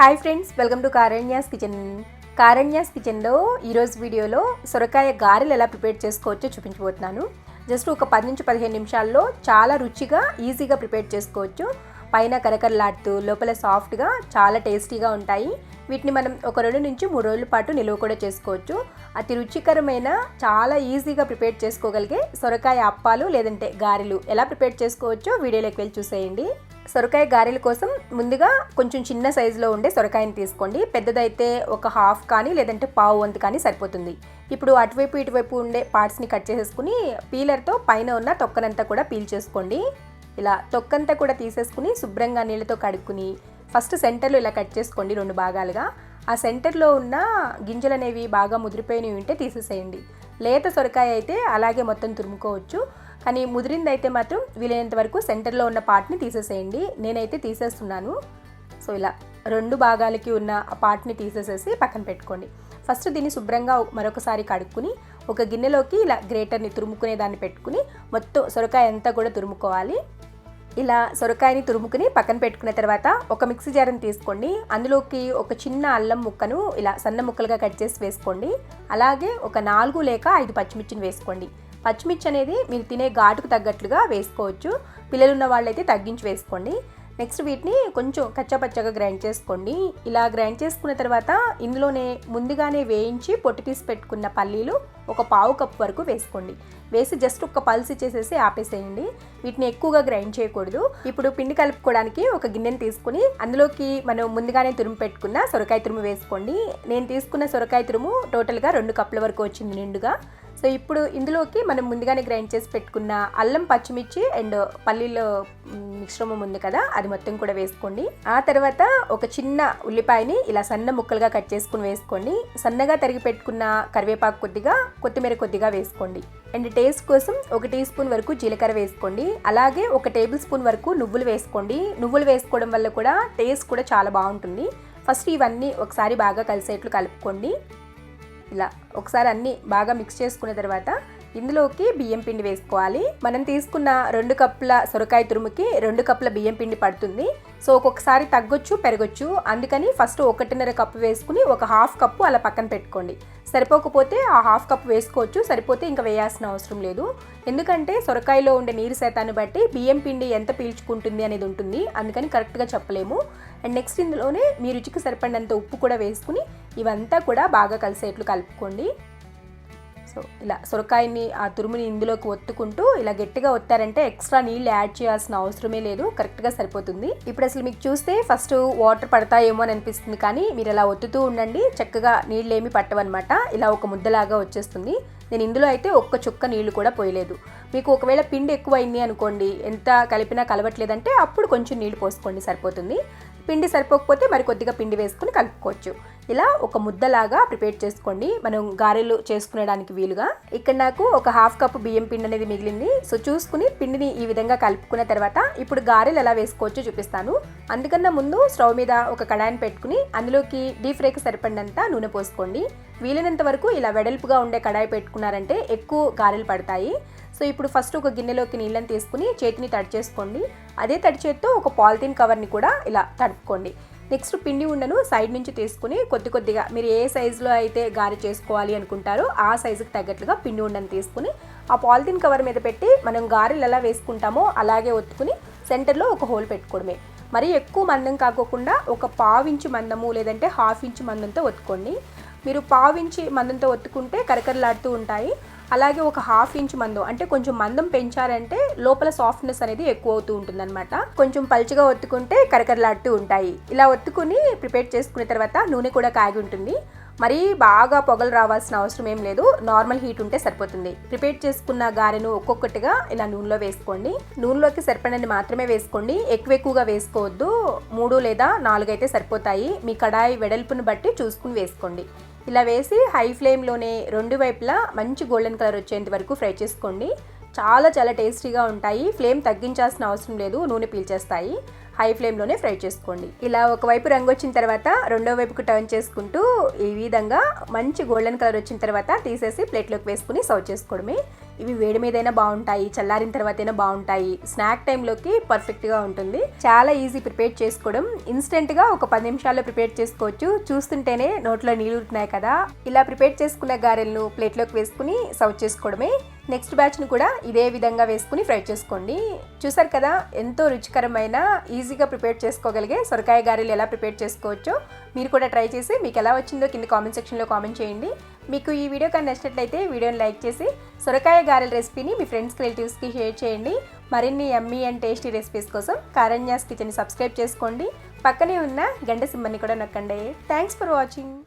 Hi friends welcome to Karanya's kitchen Karanya's కిచెన్లో ఈరోజు వీడియోలో సొరకాయ గారెలు ఎలా ప్రిపేర్ చేసుకోవచ్చో చూపించబోతున్నాను. జస్ట్ ఒక పది నుంచి పదిహేను నిమిషాల్లో చాలా రుచిగా ఈజీగా ప్రిపేర్ చేసుకోవచ్చు. పైన కరకరలాడుతూ లోపల సాఫ్ట్గా చాలా టేస్టీగా ఉంటాయి. వీటిని మనం ఒక రెండు నుంచి మూడు రోజుల పాటు నిల్వ కూడా చేసుకోవచ్చు. అతి రుచికరమైన చాలా ఈజీగా ప్రిపేర్ చేసుకోగలిగే సొరకాయ అప్పాలు లేదంటే గారెలు ఎలా ప్రిపేర్ చేసుకోవచ్చో వీడియోలోకి వెళ్ళి చూసేయండి. సొరకాయ గారెల కోసం ముందుగా కొంచెం చిన్న సైజులో ఉండే సొరకాయని తీసుకోండి. పెద్దదైతే ఒక హాఫ్ కానీ లేదంటే పావు వంతు కానీ సరిపోతుంది. ఇప్పుడు అటువైపు ఇటువైపు ఉండే పార్ట్స్ని కట్ చేసేసుకుని పీలర్తో పైన ఉన్న తొక్కనంతా కూడా పీల్ చేసుకోండి. ఇలా తొక్కంతా కూడా తీసేసుకుని శుభ్రంగా నీళ్ళతో కడుక్కుని ఫస్ట్ సెంటర్లో ఇలా కట్ చేసుకోండి రెండు భాగాలుగా. ఆ సెంటర్లో ఉన్న గింజలు అనేవి బాగా ముదిరిపోయినవి ఉంటే తీసేసేయండి. లేత సొరకాయ అయితే అలాగే మొత్తం తురుముకోవచ్చు. కానీ ముదిరింది అయితే మాత్రం వీలైనంత వరకు సెంటర్లో ఉన్న పార్ట్ని తీసేసేయండి. నేనైతే తీసేస్తున్నాను. సో ఇలా రెండు భాగాలకి ఉన్న ఆ పార్ట్ని తీసేసేసి పక్కన పెట్టుకోండి. ఫస్ట్ దీన్ని శుభ్రంగా మరొకసారి కడుక్కుని ఒక గిన్నెలోకి ఇలా గ్రేటర్ని తురుముకునే దాన్ని పెట్టుకుని మొత్తం సొరకాయ అంతా కూడా తురుముకోవాలి. ఇలా సొరకాయని తురుముకుని పక్కన పెట్టుకున్న తర్వాత ఒక మిక్సీ జార్ని తీసుకోండి. అందులోకి ఒక చిన్న అల్లం ముక్కను ఇలా సన్న ముక్కలుగా కట్ చేసి వేసుకోండి. అలాగే ఒక నాలుగు లేక ఐదు పచ్చిమిర్చిని వేసుకోండి. పచ్చిమిర్చి అనేది మీరు తినే ఘాటుకు తగ్గట్లుగా వేసుకోవచ్చు. పిల్లలు ఉన్న వాళ్ళైతే తగ్గించి వేసుకోండి. నెక్స్ట్ వీటిని కొంచెం కచ్చాపచ్చగా గ్రైండ్ చేసుకోండి. ఇలా గ్రైండ్ చేసుకున్న తర్వాత ఇందులోనే ముందుగానే వేయించి పొట్టి తీసి పెట్టుకున్న పల్లీలు ఒక పావు కప్ వరకు వేసుకోండి. వేసి జస్ట్ ఒక పల్స్ ఇచ్చేసేసి ఆపేసేయండి. వీటిని ఎక్కువగా గ్రైండ్ చేయకూడదు. ఇప్పుడు పిండి కలుపుకోవడానికి ఒక గిన్నెని తీసుకుని అందులోకి మనం ముందుగానే తురుము పెట్టుకున్న సొరకాయ తురుము వేసుకోండి. నేను తీసుకున్న సొరకాయ తురుము టోటల్గా రెండు కప్పుల వరకు వచ్చింది నిండుగా. సో ఇప్పుడు ఇందులోకి మనం ముందుగానే గ్రైండ్ చేసి పెట్టుకున్న అల్లం పచ్చిమిర్చి అండ్ పల్లీల మిశ్రమం ఉంది కదా అది మొత్తం కూడా వేసుకోండి. ఆ తర్వాత ఒక చిన్న ఉల్లిపాయని ఇలా సన్న ముక్కలుగా కట్ చేసుకుని వేసుకోండి. సన్నగా తరిగి పెట్టుకున్న కరివేపాకు కొద్దిగా కొత్తిమీర కొద్దిగా వేసుకోండి. అండ్ టేస్ట్ కోసం ఒక టీ స్పూన్ వరకు జీలకర్ర వేసుకోండి. అలాగే ఒక టేబుల్ స్పూన్ వరకు నువ్వులు వేసుకోండి. నువ్వులు వేసుకోవడం వల్ల కూడా టేస్ట్ కూడా చాలా బాగుంటుంది. ఫస్ట్ ఇవన్నీ ఒకసారి బాగా కలిసేట్లు కలుపుకోండి. ఇలా ఒకసారి అన్నీ బాగా మిక్స్ చేసుకున్న తర్వాత ఇందులోకి బియ్యం పిండి వేసుకోవాలి. మనం తీసుకున్న రెండు కప్పుల సొరకాయ తురుముకి రెండు కప్పుల బియ్యం పిండి పడుతుంది. సో ఒక్కొక్కసారి తగ్గొచ్చు పెరగొచ్చు. అందుకని ఫస్ట్ ఒకటిన్నర కప్పు వేసుకుని ఒక హాఫ్ కప్పు అలా పక్కన పెట్టుకోండి. సరిపోకపోతే ఆ హాఫ్ కప్ వేసుకోవచ్చు. సరిపోతే ఇంకా వేయాల్సిన అవసరం లేదు. ఎందుకంటే సొరకాయలో ఉండే నీరు శాతాన్ని బట్టి బియ్యం పిండి ఎంత పీల్చుకుంటుంది అనేది ఉంటుంది. అందుకని కరెక్ట్గా చెప్పలేము. అండ్ నెక్స్ట్ ఇందులోనే మీ రుచికి సరిపడినంత ఉప్పు కూడా వేసుకుని ఇవంతా కూడా బాగా కలిసేట్లు కలుపుకోండి. సో ఇలా సొరకాయని ఆ తురుముని ఇందులోకి ఒత్తుకుంటూ ఇలా గట్టిగా ఒత్తారంటే ఎక్స్ట్రా నీళ్ళు యాడ్ చేయాల్సిన అవసరమే లేదు కరెక్ట్గా సరిపోతుంది. ఇప్పుడు అసలు మీకు చూస్తే ఫస్ట్ వాటర్ పడతాయేమో అని అనిపిస్తుంది కానీ మీరు ఇలా ఒత్తుతూ ఉండండి చక్కగా నీళ్ళు ఏమి పట్టవన్నమాట. ఇలా ఒక ముద్దలాగా వచ్చేస్తుంది. నేను ఇందులో అయితే ఒక్క చుక్క నీళ్ళు కూడా పోయలేదు. మీకు ఒకవేళ పిండి ఎక్కువ అయింది అనుకోండి ఎంత కలిపినా కలవట్లేదంటే అప్పుడు కొంచెం నీళ్ళు పోసుకోండి సరిపోతుంది. పిండి సరిపోకపోతే మరి కొద్దిగా పిండి వేసుకుని కలుపుకోవచ్చు. ఇలా ఒక ముద్దలాగా ప్రిపేర్ చేసుకోండి. మనం గారెలు చేసుకునేడానికి వీలుగా. ఇక్కడ నాకు ఒక హాఫ్ కప్ బియ్యం పిండి అనేది మిగిలింది. సో చూసుకుని పిండిని ఈ విధంగా కలుపుకున్న తర్వాత ఇప్పుడు గారెలు ఎలా వేసుకోవచ్చో చూపిస్తాను. అందుకన్నా ముందు స్టవ్ మీద ఒక కడాయిని పెట్టుకుని అందులోకి డీప్ ఫ్రైకి సరిపడినంత నూనె పోసుకోండి. వీలైనంత వరకు ఇలా వెడల్పుగా ఉండే కడాయి పెట్టుకున్నారంటే ఎక్కువ గారెలు పడతాయి. సో ఇప్పుడు ఫస్ట్ ఒక గిన్నెలోకి నీళ్ళని తీసుకుని చేతిని తడి చేసుకోండి. అదే తడిచేత్తో ఒక పాలిథిన్ కవర్ని కూడా ఇలా తడుపుకోండి. నెక్స్ట్ పిండి ఉండను సైడ్ నుంచి తీసుకుని కొద్ది కొద్దిగా మీరు ఏ సైజులో అయితే గారె చేసుకోవాలి అనుకుంటారో ఆ సైజుకి తగ్గట్లుగా పిండి ఉండను తీసుకుని ఆ పాలిథిన్ కవర్ మీద పెట్టి మనం గారెలు ఎలా వేసుకుంటామో అలాగే ఒత్తుకుని సెంటర్లో ఒక హోల్ పెట్టుకోవడమే. మరీ ఎక్కువ మందం కాకోకుండా ఒక పావించి మందము లేదంటే హాఫ్ ఇంచ్ మందంతో ఒత్తుకోండి. మీరు పావించి మందంతో ఒత్తుకుంటే కరకరలాడుతూ ఉంటాయి. అలాగే ఒక హాఫ్ ఇంచ్ మందం అంటే కొంచెం మందం పెంచారంటే లోపల సాఫ్ట్నెస్ అనేది ఎక్కువ అవుతూ ఉంటుందన్నమాట. కొంచెం పలుచగా ఒత్తుకుంటే కరకరలాడుతూ ఉంటాయి. ఇలా ఒత్తుకుని ప్రిపేర్ చేసుకున్న తర్వాత నూనె కూడా కాగి ఉంటుంది. మరీ బాగా పొగలు రావాల్సిన అవసరం ఏం లేదు. నార్మల్ హీట్ ఉంటే సరిపోతుంది. ప్రిపేర్ చేసుకున్న గారెను ఒక్కొక్కటిగా ఇలా నూనెలో వేసుకోండి. నూనెలోకి సరిపడని మాత్రమే వేసుకోండి. ఎక్కువ ఎక్కువగా వేసుకోవద్దు. మూడు లేదా నాలుగు అయితే సరిపోతాయి. మీ కడాయి వెడల్పును బట్టి చూసుకుని వేసుకోండి. ఇలా వేసి హై ఫ్లేమ్లోనే రెండు వైపులా మంచి గోల్డెన్ కలర్ వచ్చేంత వరకు ఫ్రై చేసుకోండి. చాలా చాలా టేస్టీగా ఉంటాయి. ఫ్లేమ్ తగ్గించాల్సిన అవసరం లేదు. నూనె పీల్చేస్తాయి. హై ఫ్లేమ్లోనే ఫ్రై చేసుకోండి. ఇలా ఒకవైపు రంగు వచ్చిన తర్వాత రెండో వైపుకు టర్న్ చేసుకుంటూ ఈ విధంగా మంచి గోల్డెన్ కలర్ వచ్చిన తర్వాత తీసేసి ప్లేట్లోకి వేసుకుని సర్వ్ చేసుకోవడమే. ఇవి వేడి మీదైనా బాగుంటాయి చల్లారిన తర్వాతైనా బాగుంటాయి. స్నాక్ టైంలోకి పర్ఫెక్ట్గా ఉంటుంది. చాలా ఈజీ ప్రిపేర్ చేసుకోవడం. ఇన్స్టెంట్గా ఒక పది నిమిషాల్లో ప్రిపేర్ చేసుకోవచ్చు. చూస్తుంటేనే నోట్లో నీళ్ళు ఉంటున్నాయి కదా. ఇలా ప్రిపేర్ చేసుకున్న గారెలను ప్లేట్లోకి వేసుకుని సర్వ్ చేసుకోవడమే నెక్స్ట్ బ్యాచ్ను కూడా ఇదే విధంగా వేసుకుని ఫ్రై చేసుకోండి. చూసారు కదా ఎంతో రుచికరమైన ఈజీగా ప్రిపేర్ చేసుకోగలిగే సొరకాయ గారెలు ఎలా ప్రిపేర్ చేసుకోవచ్చో మీరు కూడా ట్రై చేసి మీకు ఎలా వచ్చిందో కింద కామెంట్ సెక్షన్లో కామెంట్ చేయండి. మీకు ఈ వీడియో కానీ నచ్చినట్లయితే వీడియోని లైక్ చేసి సొరకాయ గారెల రెసిపీని మీ ఫ్రెండ్స్కి రిలేటివ్స్కి షేర్ చేయండి. మరిన్ని ఎమ్మీ అండ్ టేస్టీ రెసిపీస్ కోసం కారణ్యాస్ కిచెన్ని సబ్స్క్రైబ్ చేసుకోండి. పక్కనే ఉన్న గంట సిమ్మని కూడా నొక్కండి. Thanks for watching.